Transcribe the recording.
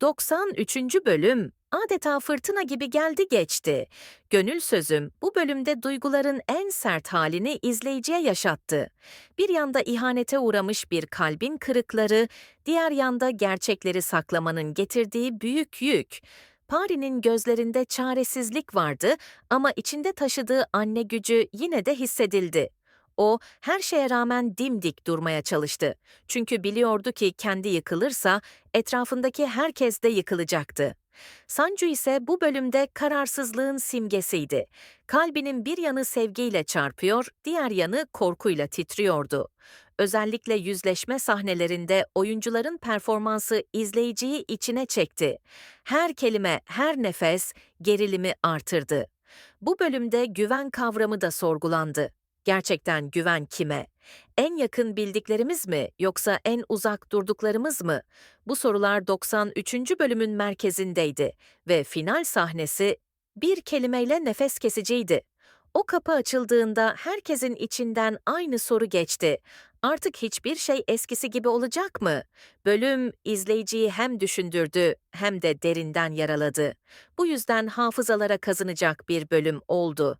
93. bölüm adeta fırtına gibi geldi geçti. Gönül sözüm bu bölümde duyguların en sert halini izleyiciye yaşattı. Bir yanda ihanete uğramış bir kalbin kırıkları, diğer yanda gerçekleri saklamanın getirdiği büyük yük. Pari'nin gözlerinde çaresizlik vardı ama içinde taşıdığı anne gücü yine de hissedildi. O her şeye rağmen dimdik durmaya çalıştı. Çünkü biliyordu ki kendi yıkılırsa etrafındaki herkes de yıkılacaktı. Sancu ise bu bölümde kararsızlığın simgesiydi. Kalbinin bir yanı sevgiyle çarpıyor, diğer yanı korkuyla titriyordu. Özellikle yüzleşme sahnelerinde oyuncuların performansı izleyiciyi içine çekti. Her kelime, her nefes gerilimi artırdı. Bu bölümde güven kavramı da sorgulandı. Gerçekten güven kime? En yakın bildiklerimiz mi yoksa en uzak durduklarımız mı? Bu sorular 93. bölümün merkezindeydi ve final sahnesi bir kelimeyle nefes kesiciydi. O kapı açıldığında herkesin içinden aynı soru geçti. Artık hiçbir şey eskisi gibi olacak mı? Bölüm izleyiciyi hem düşündürdü hem de derinden yaraladı. Bu yüzden hafızalara kazınacak bir bölüm oldu.